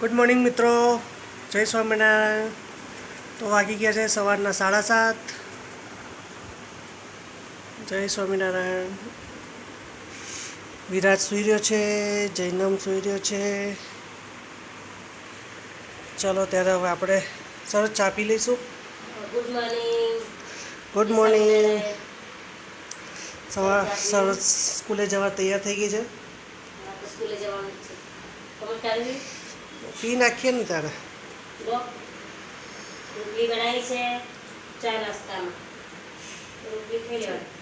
Good morning મિત્રો. જય સ્વામિનારાયણ. તો વાગી ગયા છે સવારના સાડા સાત. જય સ્વામિનારાયણ. વિરાટ સૂઈ રહ્યો છે જૈનમ સુઈ રહ્યો છે. ચલો ત્યારે હવે આપણે સરસ ચા પી લઈશું ગુડ મોર્નિંગ ગુડ મોર્નિંગ સવાર સરસ સ્કૂલે જવા તૈયાર થઈ ગઈ છે. સ્કૂલે જવાનું છે. પી નાખીએ ને તારે રોટલી બનાવી છે ચા નાસ્તામાં રોટલી ખાઈ લેવાની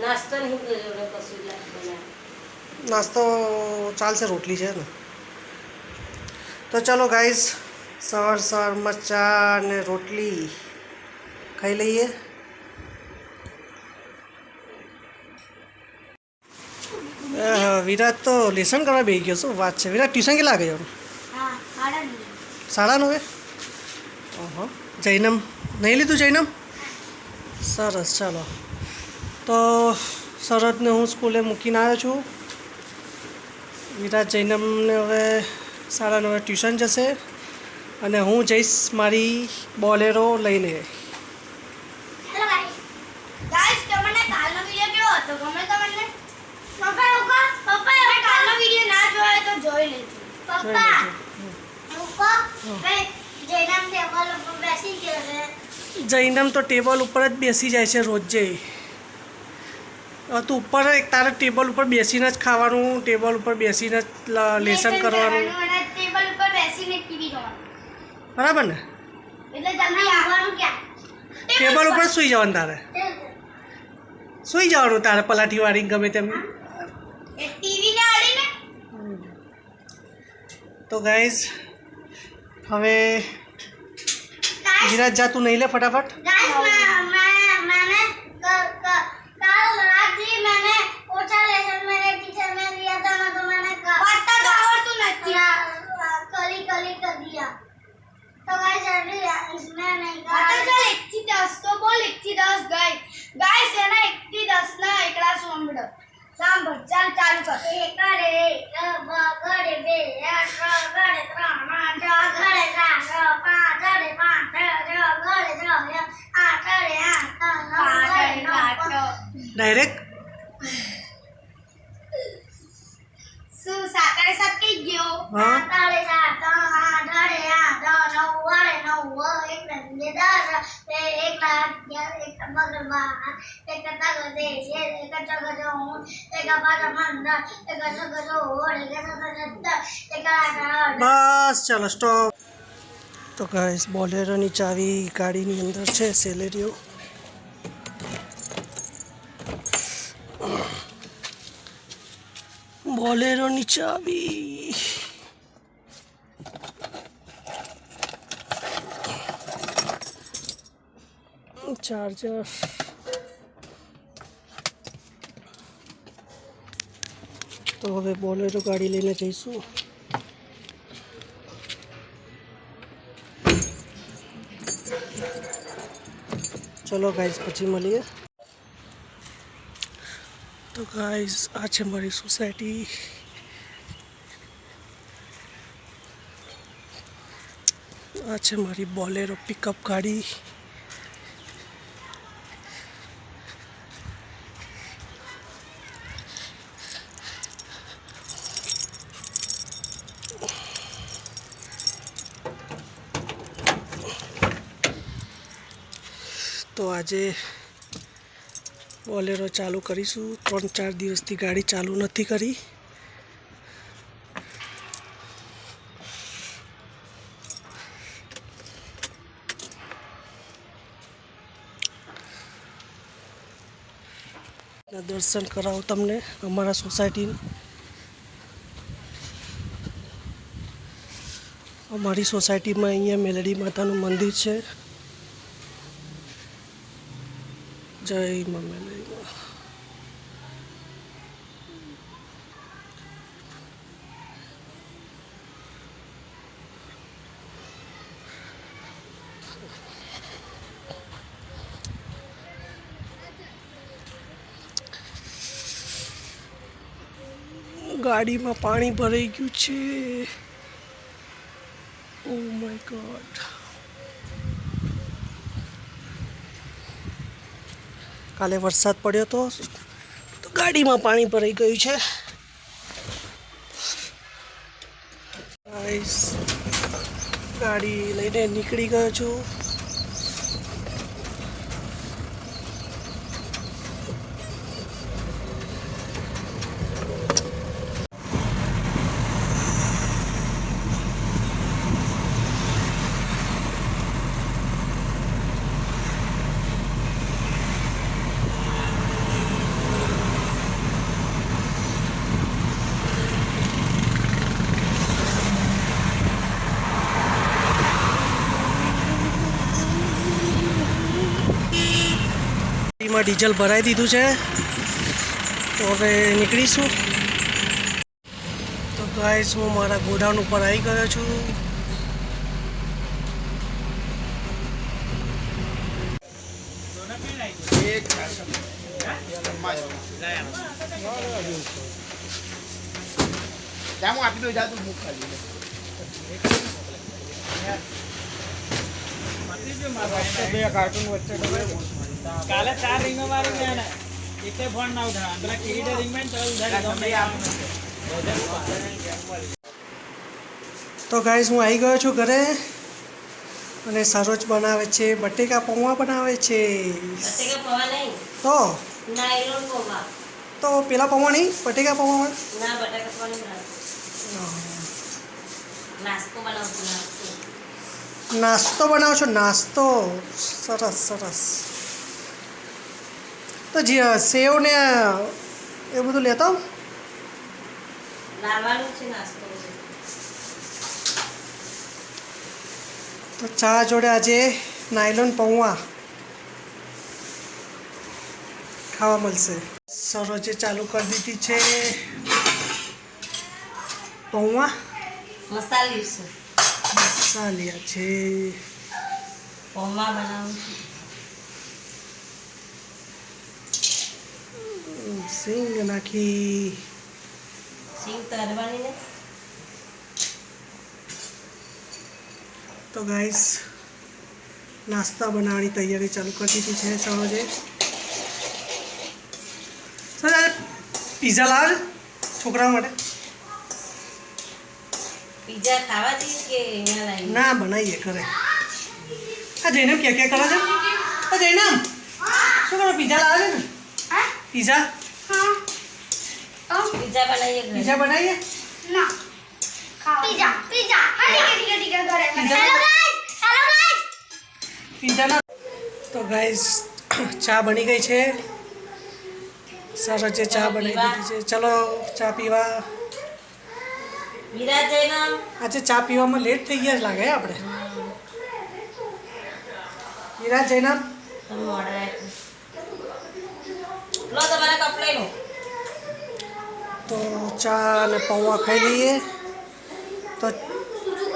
નાસ્તો નહીં કર્યો કશું જ નાસ્તો ચાલશે રોટલી છે ને. તો ચલો ગાઈઝ સવાર સવારમાં ચા ને રોટલી ખાઈ લઈએ. વિરાટ તો લેસન કરવા બેસી ગયો શું વાત છે. વિરાટ ટ્યુશન કેટલા ગયો સાડા નવે. ઓહો. જૈનમ? નહીં લીધું જૈનમ? સરસ ચાલો. તો શરદને હું સ્કૂલે મૂકીને આવ્યો છું. વિરાટ જૈનમને હવે સાડા નવે ટ્યુશન જશે. અને હું જઈશ મારી બોલેરો લઈને હેલો ગાઈસ ગાઈસ તમને કાલનો વિડિયો કેવો હતો ગમે તમને પપ્પા ઉકા પપ્પા હવે કાલનો વિડિયો ના જોયો તો જોઈ લેજો છે. જૈનમ તો ટેબલ ઉપર જ બેસી જાય છે રોજે. તું ઉપર એક તારે ટેબલ ઉપર બેસીને જ ખાવાનું ટેબલ ઉપર બેસીને જ લેસન કરવાનું. ટેબલ ઉપર બેસીને બરાબર ને? ટેબલ ઉપર સૂઈ જવાનું તારે. સૂઈ જવાનું તારે પલાઠી વાળી ગમે તેમ. ટીવી ને તો ગાઈઝ હવે ધીરજ જા તું નહીં લે ફટાફટ? સાંભળ ચાલ ચાલુ કર. એક રે ડાયરેક્ટ શું સાતડે સાત કઈ ગયો? હા. સાતડે સાત આઠ ગડે આઠ નવ વાળે નવ એક ને દસ બે એક અગિયાર એક બગડ બાર એક તગડ દે છે ચગડ ઓળ એક ચગડ સત્તર એક આઠ બસ ચાલો સ્ટોપ તો ગાઈસ બોલેરોની ચાવી ગાડીની અંદર છે સેલેરીઓ. બોલેરોની ચાબી ચાર્જર તો હવે બોલેરો ગાડી લઈને જઈશું. ચલો ગાઈઝ પછી મળીએ. તો ગાઈઝ આ છે મારી સોસાયટી આ છે મારી બોલેરો પિકઅપ ગાડી તો આજે બોલેરો ચાલુ કરીશું. ત્રણ ચાર દિવસથી ગાડી ચાલુ નથી કરી. દર્શન કરાવું તમને અમારા સોસાયટી અમારી સોસાયટીમાં અહીંયા મેલડી માતાનું મંદિર છે. જય મમ્મી ગાડીમાં પાણી ભરાઈ ગયું છે. ઓ માય ગોડ કાલે વરસાદ પડ્યો હતો તો ગાડીમાં પાણી ભરાઈ ગયું છે. ગાડી લઈને નીકળી ગયો છું. ગાડીમાં ડીઝલ ભરાઈ દીધું છે. તો હવે નીકળીશું. તો ગાઈસ હું મારા ગોડાઉન ઉપર આવી ગયો છું. આપી દઉં જા મુખ ખાલી. બે કાર્ટૂન વચ્ચે કાલે ચાર રિંગો મારી ગયા ને એટલે ફોન ના ઉઠાવે પેલા કિરીટે રિંગમાં ચાલ ઉધારી તો ગાઈસ હું આવી ગયો છું ઘરે અને સરોજ બનાવે છે બટેકા પૌવા બનાવે છે. બટેકા પૌવા નહીં. તો? તો પેલા પૌવા નહીં બટેકા પૌવા ના બટાકા પૌવા નહીં નાસ્તો બનાવતું નાસ્તો. નાસ્તો બનાવો છો? નાસ્તો. સરસ સરસ. તો જે સેવ ને એ બધું લેતો આવો. તો ચા જોડે આજે નાયલોન પૌવા ખાવા મળશે. સરોજે ચાલુ કરી દીધી છે પૌવા. મસાલી છે. ચાલ્યા છે. પૌવા બનાવું સિંગ નાખી સિંગ તરવાની ને તો ગાઈસ નાસ્તા બનાવવાની તૈયારી ચાલુ કરી દીધી છે સરોજે સર પીઝા લાવે છોકરાઓ માટે પીઝા ખાવા કે ના બનાવીએ ઘરે આ જૈનમ ક્યાં ક્યાં કરે છે આ જૈનમ શું કરો પીઝા લાવે છે ને પીઝા? પીઝા બનાવીએ પીઝા બનાવીએ? ના. Pizza pizza. હા ઠીક ઠીક છે ઘરે. Hello guys hello guys. પીઝાના તો ગાઈસ ચા બની ગઈ છે. સરસ છે ચા બનાવી દીધી છે. ચલો ચા પીવા. આજે ચા પીવામાં લેટ થઈ ગયા જ લાગે આપણે. વિરાજ જૈનમ તમે ઓર્ડર આપ્યો. લો તમારા કપ લઈ લો તો ચા અને પૌવા ખાઈ લઈએ. તો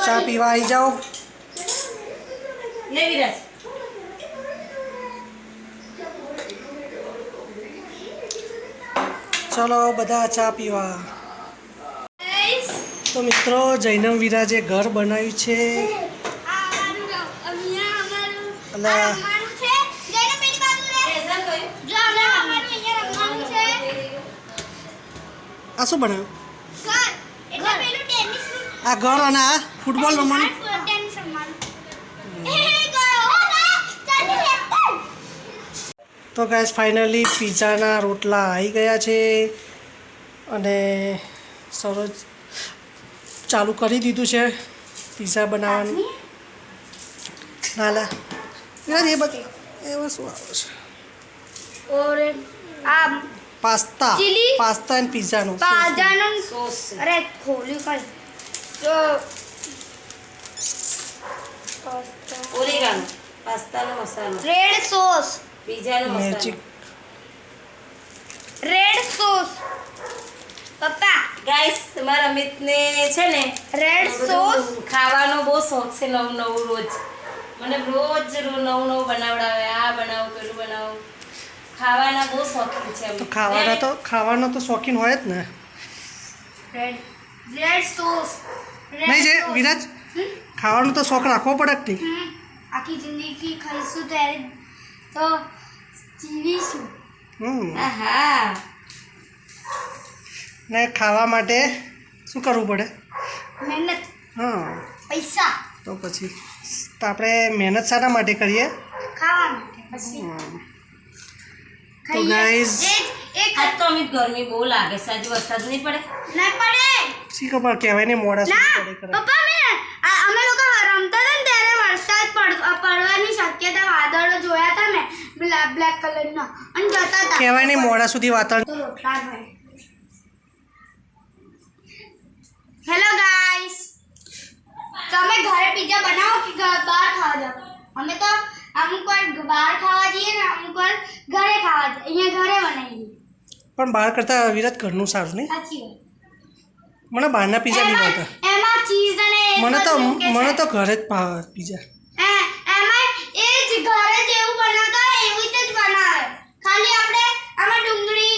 ચા પીવા આવી જાઓ. વિરાજ. ચલો બધા ચા પીવા. તો મિત્રો જૈનમ વિરાજે ઘર બનાવ્યું છે. અલા. આ રમવાનું છે જઈને પેલી બાજુ રે પ્રેઝન્ટ કર્યું જો અહીંયા અમારું અહીંયા રમવાનું છે આ શું બનાવ્યું? ઘર. એટલે પેલું ટેનિસ આ ઘર અને આ ફૂટબોલ રમવાનું? તો ગાઈસ ફાઇનલી પીઝાના રોટલા આવી ગયા છે. અને સરોજ ચાલુ કરી દીધું છે પીઝા બનાવવાનું. નાલા એ બધી એ શું આવે છે. और આ પાસ્તા ચીલી? પાસ્તા અને પીઝાનું પાજાનો સોસ. છે અરે ખોલ્યું કઈ તો ઓરેગાનો પાસ્તાનો મસાલો. રેડ સોસ પીઝાનો મસાલો. રેડ સોસ પપ્પા. ગાઈસ તમારા અમિતને છે ને રેડ સોસ ખાવાનો બહુ શોખ છે નવું નવું રોજ. મને રોજ રો- નવું નવું બનાવડાવે. આ બનાવું પેલું બનાવું. ખાવાના બહુ શોખીન છે તો ખાવાના તો ખાવાનો તો શોખીન હોય જ ને. રેડ રેડ સોસ નહીં જે વિરાજ ખાવાનો તો શોખ રાખવો પડે જ નહીં. આખી જિંદગી ખાઈશું ત્યારે તો જીવીશું. હા ને ખાવા માટે શું કરવું પડે? મહેનત. હા. પૈસા. તો પછી તો આપણે મહેનત શાના માટે કરીએ? ખાવા માટે પછી. તો ગાઈસ guys, એક આજ તો અમિત ગરમી બહુ લાગે છે આજે વરસાદ નહીં પડે. ના પડે. શી ખબર કહેવાય ને મોડા સુધી પડે કરે પપ્પા મેં અમે લોકો રમતા હતા ને ત્યારે વરસાદ પડવાની શક્યતા વાદળો જોયા હતા મેં બ્લેક બ્લેક કલરના. અને જતા હતા. કહેવાય ને મોડા સુધી વાતાવરણ તો રોટલા જ હેલો ગાઈસ તમે ઘરે પીઝા બનાવો કે બહાર ખાવા જાવ અમે તો અમુક વાર બહાર ખાવા જઈએ ને અમુક વાર ઘરે ખાવા જઈએ. અહીંયા ઘરે બનાવીએ. પણ બહાર કરતાં વિરાટ ઘરનું સારું નહીં? સાચી વાત. મને બહારના પીઝા બી ભાવતા. એમાં ચીઝ અને મને તો. મને તો ઘરે જ ભાવે પીઝા એમાં એ જ ઘરે જેવું બનાવતા હોય એવી રીતે જ બનાવે. ખાલી આપણે આમાં ડુંગળી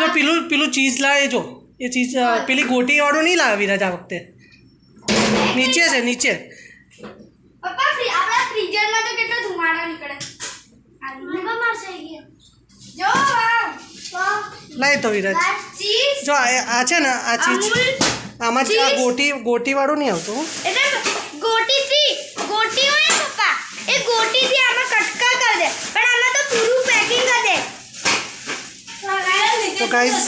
જો પેલું પેલું ચીઝ લાવે જો. એ ચીઝ પેલી પેલી ગોટીવાળું નહીં લાવે વિરાજ આ વખતે. નીચે છે નીચે. પપ્પા ફ્રીઝરમાં તો કેટલો ધુમાડો નીકળે. લાય તો વિરાજ. જો આ છે ને આ ચીજ આમાં આ ગોટી ગોટી ગોટીવાળું નહીં આવતું. એટલે ગોટીથી ગોટી હોય પપ્પા એ ગોટીથી આમાં કટકા કરી દે. પણ આમાં તો પૂરું પેકિંગ કરી દે. તો ગાઈસ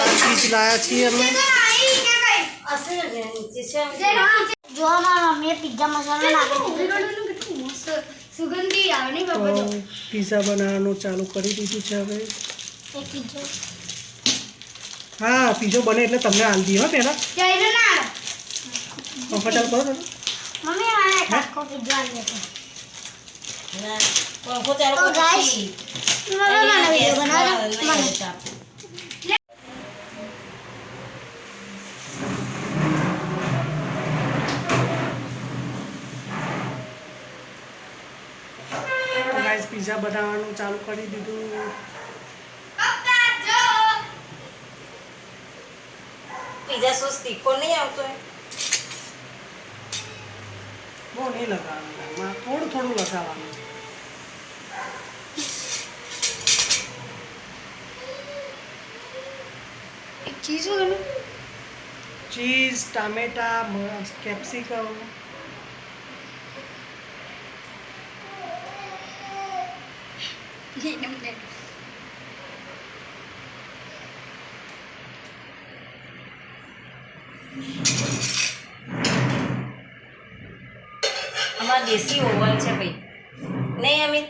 આ ચીજ લાયા છીએ અમે. જે નીચે છે. જો મારા મમ્મીએ પિઝા મસાલો નાખી દીધો સુગંધી આવે નહીં બાબા પીઝા બનાવવાનું ચાલુ કરી દીધું છે હવે. હા પીઝો બને એટલે તમને હાલ હો પહેલાં. કમ્ફર્ટેબલ કરો મમ્મી મારે એક આખો પીઝો આવી જતો ના પંખો ચાલુ તો કર guys, પછી. મમ્મી મને વીડિયો બનાવો નહીં મને આવતા. તો ગાઈસ પીઝા બનાવવાનું ચાલુ કરી દીધું. પીઝા સોસ તીખો નહીં આવતો એ? બહુ નહીં લગાવવાનું એમાં. થોડું થોડું લગાવવાનું. એક ચીઝ ચીઝ ટામેટા કેપ્સિકમ. ને અમારા દેશી ઓવન છે ભાઈ નહીં અમિત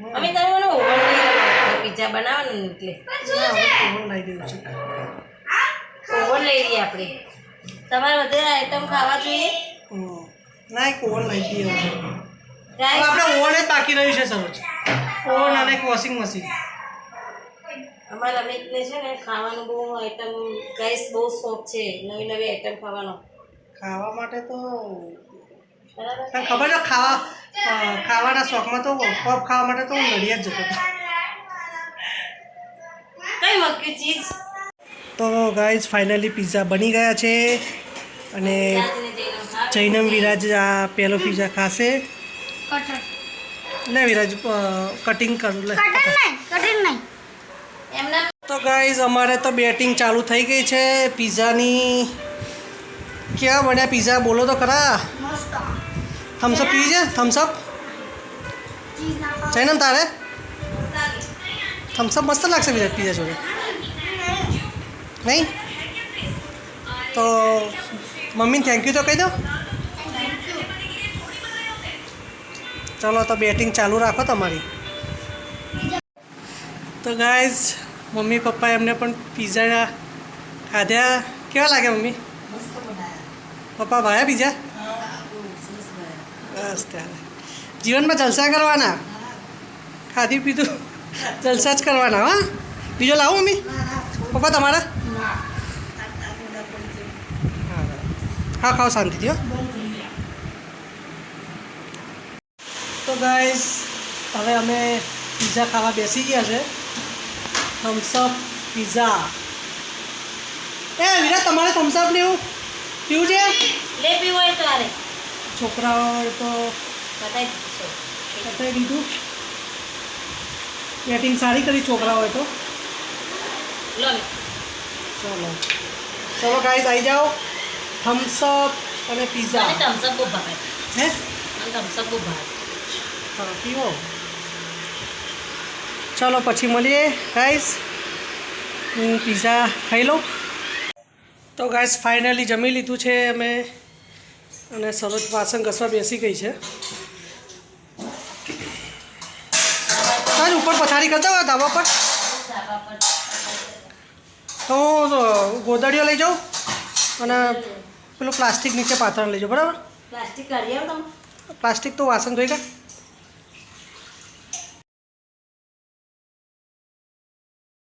અમિત તમે મને ઓવન લઈ આપો. પીઝા બનાવવાનું એટલે ઓવન છે લઈ લઈએ આપણે તમારે વધારે આઈટમ ખાવા જોઈએ. ના એક ઓવન લઈ દઈએ આપણે ઓવન જ બાકી રહ્યું છે સરોજ ઓવન અને એક વોશિંગ મશીન અમારા અમિતને છે ને ખાવાનું બહુ આઈટમ ગાઈસ બહુ શોખ છે નવી નવી આઈટમ ખાવાનો. ખાવા માટે તો બરાબર. તને ખબર છે ખાવા ખાવાના શોખમાં તો પપ ખાવા માટે તો હું નડિયાદ જતો હતો. કઈ મક્યું ચીજ તો ગાઈઝ ફાઇનલી પિઝા બની ગયા છે. અને. જૈનમ વિરાજ આ પહેલો પિઝા ખાશે. કટર લે વિરાજ કટિંગ કરું લે. કટર નહીં તો ગાઈઝ અમારે તો બેટિંગ ચાલુ થઈ ગઈ છે. પિઝાની કેવા બન્યા પિઝા? બોલો તો ખરા. થમ્સઅપ પી છે થમ્સઅપ ને તારે? થમ્સઅપ મસ્ત લાગશે બીજા પીઝા જોડે. નહીં? તો મમ્મીને થેન્ક યુ તો કહી દો. ચલો તો બેટિંગ ચાલુ રાખો તમારી. તો ગાઈઝ મમ્મી પપ્પા એમને પણ પીઝા ખાધ્યા. કેવા લાગે મમ્મી? પપ્પા ભાયા પીઝા બસ ત્યારે. જીવનમાં જલસા કરવાના? ખાધી પીધું જલસા જ કરવાના હા. બીજો લાવો મમ્મી. પપ્પા તમારા? હા ખાઓ શાંતિથી હો. તો ગાઈઝ હવે અમે પીઝા ખાવા બેસી ગયા છે. થમ્સઅપ પિઝા એ વિરા તમારે થમ્સઅપ લેવું? પીવું છે? લે પીવું હોય તો આરે છોકરાઓ તો બતાવી દીધું. બેટિંગ સારી કરી છોકરાઓએ તો. લો ચલો. ચલો ગાઈઝ આવી જાઓ. થમ્સઅપ અને પીઝા થમ્સઅપ બહુ ભાવે. હે? થમ્સઅપ બહુ ભાવે. હા. પીવો ચલો પછી મળીએ ગાઈસ હું પીઝા ખાઈ લઉં. તો ગાઈસ ફાઇનલી જમી લીધું છે અમે. અને સરોજ વાસણ ઘસવા બેસી ગઈ છે. ચાલ ઉપર પથારી કરતા હોય ધાબા પર? તો હું ગોદડીઓ લઈ જાઉં અને પેલું પ્લાસ્ટિક નીચે પાથરણ લઈ જાઉં બરાબર? પ્લાસ્ટિક તો વાસણ ધોઈ ગયા